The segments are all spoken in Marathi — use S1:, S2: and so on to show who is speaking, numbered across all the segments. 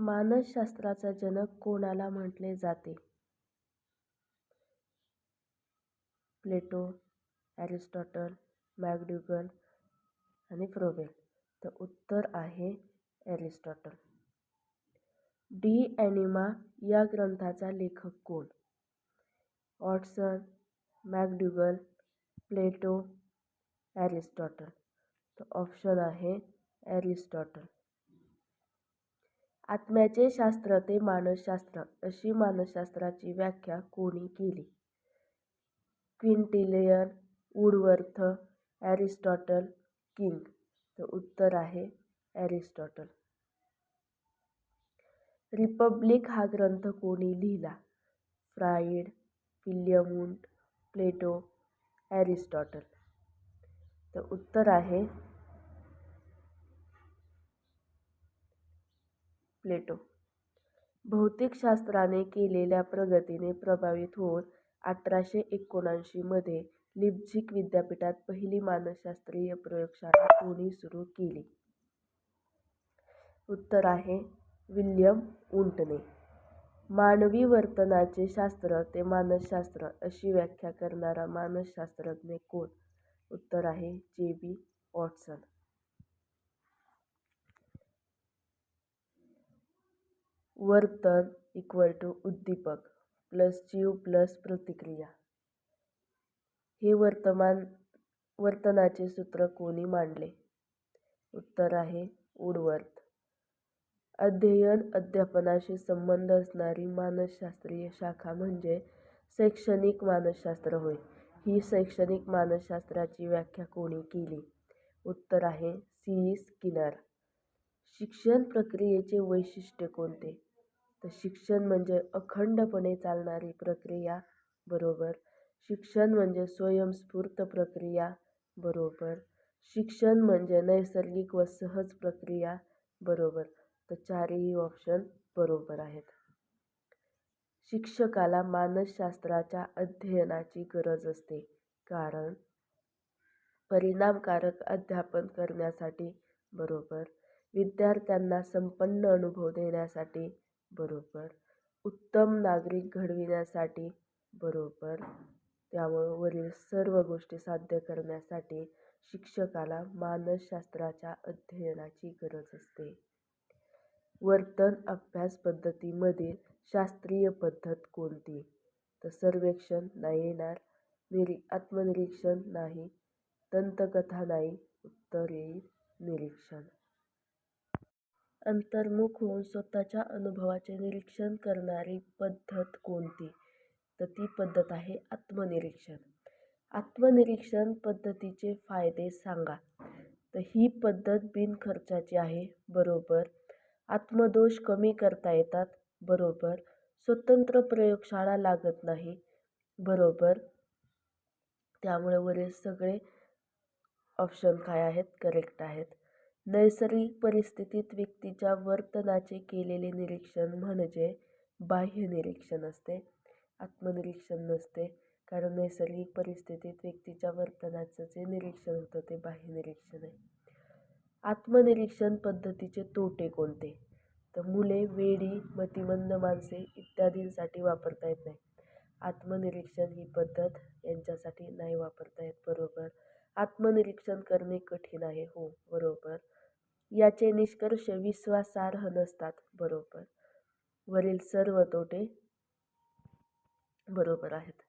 S1: मानसशास्त्राचा जनक कोणाला म्हटले जाते? प्लेटो ॲरिस्टॉटल मॅकड्युगल आणि फ्रोबेल. तर उत्तर आहे ॲरिस्टॉटल डी ॲनिमा या ग्रंथाचा लेखक कोण? ऑटसन मॅकड्युगल प्लेटो ॲरिस्टॉटल तर ऑप्शन आहे ॲरिस्टॉटल आत्म्याचे शास्त्र ते मानसशास्त्र अशी मानसशास्त्राची व्याख्या कोणी केली? Quintilian Woodworth Aristotle King. तर उत्तर आहे ॲरिस्टॉटल. रिपब्लिक हा ग्रंथ कोणी लिहिला? Freud William Wundt Plato Aristotle. तर उत्तर आहे प्लेटो. भौतिकशास्त्राने केलेल्या प्रगतीने प्रभावित होऊन अठराशे एकोणऐंशीमध्ये लिप्झिग विद्यापीठात पहिली मानसशास्त्रीय प्रयोगशाळा कोणी सुरू केली. उत्तर आहे विल्यम उंटने. मानवी वर्तनाचे शास्त्र ते मानसशास्त्र अशी व्याख्या करणारा मानसशास्त्रज्ञ कोण? उत्तर आहे जे बी वॉटसन. वर्तन इक्वल टू उद्दीपक प्लस जीव प्लस प्रतिक्रिया. हे वर्तमान वर्तनाचे सूत्र कोणी मांडले? उत्तर आहे वुडवर्थ अध्ययन अध्यापनाशी संबंध असणारी मानसशास्त्रीय शाखा म्हणजे शैक्षणिक मानसशास्त्र होय. ही शैक्षणिक मानसशास्त्राची व्याख्या कोणी केली? उत्तर आहे सी. स्किनर. शिक्षण प्रक्रियेचे वैशिष्ट्य कोणते? तर शिक्षण म्हणजे अखंडपणे चालणारी प्रक्रिया बरोबर. शिक्षण म्हणजे स्वयंस्फूर्त प्रक्रिया बरोबर. शिक्षण म्हणजे नैसर्गिक व सहज प्रक्रिया बरोबर. तर चारही ऑप्शन बरोबर आहेत. शिक्षकाला मानसशास्त्राच्या अध्ययनाची गरज असते. कारण परिणामकारक अध्यापन करण्यासाठी बरोबर. विद्यार्थ्यांना संपन्न अनुभव देण्यासाठी बरोबर. उत्तम नागरिक घडविण्यासाठी बरोबर. त्यामुळं वरील सर्व गोष्टी साध्य करण्यासाठी शिक्षकाला मानसशास्त्राच्या अध्ययनाची गरज असते. वर्तन अभ्यास पद्धतीमधील शास्त्रीय पद्धत कोणती? तर सर्वेक्षण नाही येणार निरी आत्मनिरीक्षण नाही दंतकथा नाही उत्तर येईल निरीक्षण. अंतर्मुख होऊन स्वतःच्या अनुभवाचे निरीक्षण करणारी पद्धत कोणती? तर ती पद्धत आहे आत्मनिरीक्षण. आत्मनिरीक्षण पद्धतीचे फायदे सांगा. तर ही पद्धत बिनखर्चाची आहे बरोबर. आत्मदोष कमी करता येतात बरोबर. स्वतंत्र प्रयोगशाळा लागत नाही बरोबर. त्यामुळे वरील सगळे ऑप्शन काय आहेत? करेक्ट आहेत. नैसर्गिक परिस्थितीत व्यक्तीच्या वर्तनाचे केलेले निरीक्षण म्हणजे बाह्य निरीक्षण असते आत्मनिरीक्षण नसते. कारण नैसर्गिक परिस्थितीत व्यक्तीच्या वर्तनाचं जे निरीक्षण होतं ते बाह्य निरीक्षण आहे. आत्मनिरीक्षण पद्धतीचे तोटे कोणते? तर मुले वेडी मतिमंद माणसे इत्यादींसाठी वापरता येत नाही. आत्मनिरीक्षण ही पद्धत यांच्यासाठी नाही वापरता येत बरोबर? आत्मनिरीक्षण करणे कठीण आहे हो बरोबर. याचे निष्कर्ष विश्वासार्ह नसतात. बरोबर. वरील सर्व तोटे बरोबर आहेत.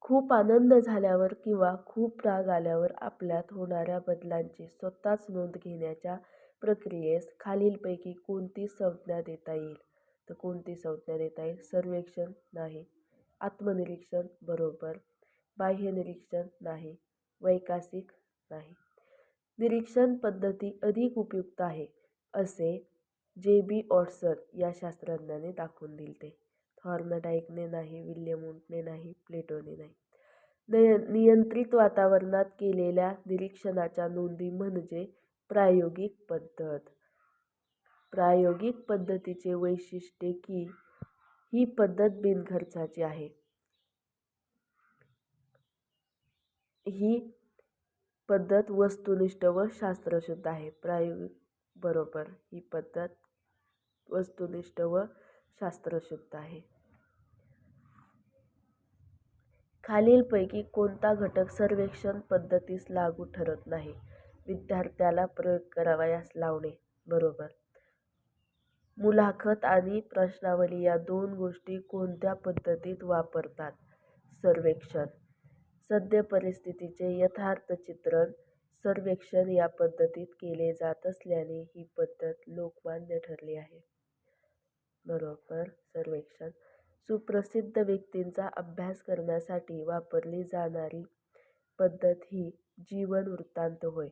S1: खूप आनंद झाल्यावर किंवा खूप राग आल्यावर आपल्यात होणाऱ्या बदलांची स्वतःच नोंद घेण्याच्या प्रक्रियेस खालीलपैकी कोणती संज्ञा देता येईल? तर कोणती संज्ञा देता येईल? सर्वेक्षण नाही. आत्मनिरीक्षण बरोबर. बाह्य निरीक्षण नाही. वैकासिक नाही. निरीक्षण पद्धती अधिक उपयुक्त आहे असे जे बी ऑटसन या शास्त्रज्ञाने दाखवून दिले थॉर्नडाईकने नाही विल्यमोंटने नाही प्लेटोने नाही. नय नियंत्रित वातावरणात केलेल्या निरीक्षणाच्या नोंदी म्हणजे प्रायोगिक पद्धत. प्रायोगिक पद्धतीचे वैशिष्ट्य की ही पद्धत बिनखर्चाची आहे. ही पद्धत वस्तुनिष्ठ व शास्त्रशुद्ध आहे. प्रायोगिक बरोबर ही पद्धत वस्तुनिष्ठ व शास्त्रशुद्ध आहे. खालीलपैकी कोणता घटक सर्वेक्षण पद्धतीस लागू ठरत नाही? विद्यार्थ्याला प्रयोग करावयास लावणे बरोबर. मुलाखत आणि प्रश्नावली या दोन गोष्टी कोणत्या पद्धतीत वापरतात? सर्वेक्षण. सद्य परिस्थितीचे यथार्थ चित्रण सर्वेक्षण या पद्धतीत केले जात असल्याने ही पद्धत लोकमान्य ठरली आहे. बरोबर सर्वेक्षण. सुप्रसिद्ध व्यक्तींचा अभ्यास करण्यासाठी वापरली जाणारी पद्धत ही जीवन वृत्तांत होय.